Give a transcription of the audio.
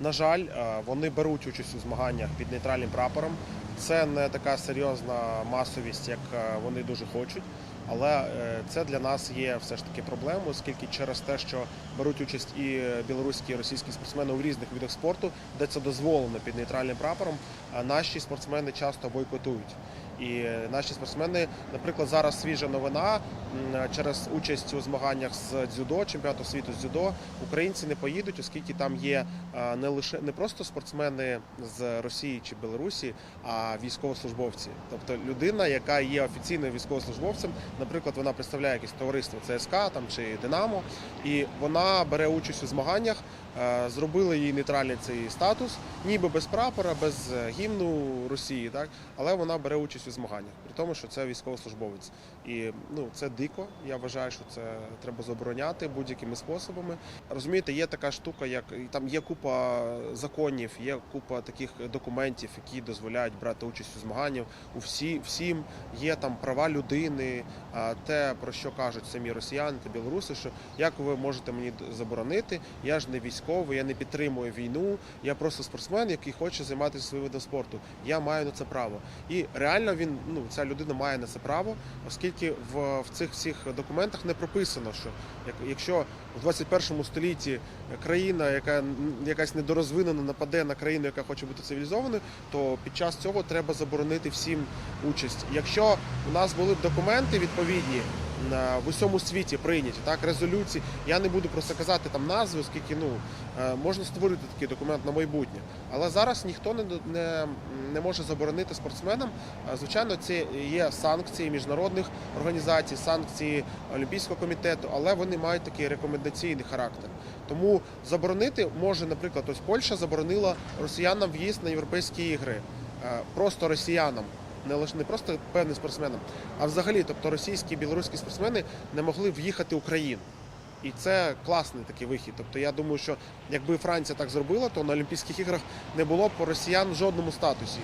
На жаль, е, вони беруть участь у змаганнях під нейтральним прапором. Це не така серйозна масовість, як е, вони дуже хочуть. Але е, це для нас є все ж таки проблемою, оскільки через те, що беруть участь і білоруські і російські спортсмени у різних видах спорту, де це дозволено під нейтральним прапором, е, наші спортсмени часто бойкотують. І е, наші спортсмени, наприклад, зараз свіжа новина через участь у змаганнях з дзюдо, чемпіонату світу з дзюдо, українці не поїдуть, оскільки там є е, не лише не просто спортсмени з Росії чи Білорусі, а військовослужбовці. Тобто людина, яка є офіційним військовослужбовцем, наприклад, вона представляє якесь товариство ЦСК там чи Динамо, і вона бере участь у змаганнях. е, Зробили їй нейтральний цей статус, ніби без прапора, без е, гімну Росії, так але вона бере участь у змаганнях, при тому, що це військовослужбовець. І ну це дико. Я вважаю, що це треба забороняти будь-якими способами. Розумієте, є така штука, як там є купа законів, є купа таких документів, які дозволяють брати участь у змаганнях. У всі всім є там права людини, те про що кажуть самі росіяни та білоруси, що як ви можете мені заборонити? Я ж не військовий, я не підтримую війну. Я просто спортсмен, який хоче займатися своїм видом спорту. Я маю на це право. І реально він ну ця людина має на це право, оскільки в, в цих всіх документах не прописано, що якщо в 21 столітті країна, яка якась недорозвинена, нападе на країну, яка хоче бути цивілізованою, то під час цього треба заборонити всім участь. Якщо у нас були б документи відповідні в усьому світі прийняті, так резолюції. Я не буду просто казати там назви, оскільки ну е, можна створити такий документ на майбутнє. Але зараз ніхто не, не, не може заборонити спортсменам. Е, Звичайно, це є санкції міжнародних організацій, санкції Олімпійського комітету, але вони мають такий рекомендаційний характер. Тому заборонити може, наприклад, ось Польща заборонила росіянам в'їзд на європейські ігри, Е, просто росіянам. Не лише не просто певним спортсменам, а взагалі, тобто російські і білоруські спортсмени не могли в'їхати в Україну. І це класний такий вихід. Тобто я думаю, що якби Франція так зробила, то на Олімпійських іграх не було б росіян в жодному статусі.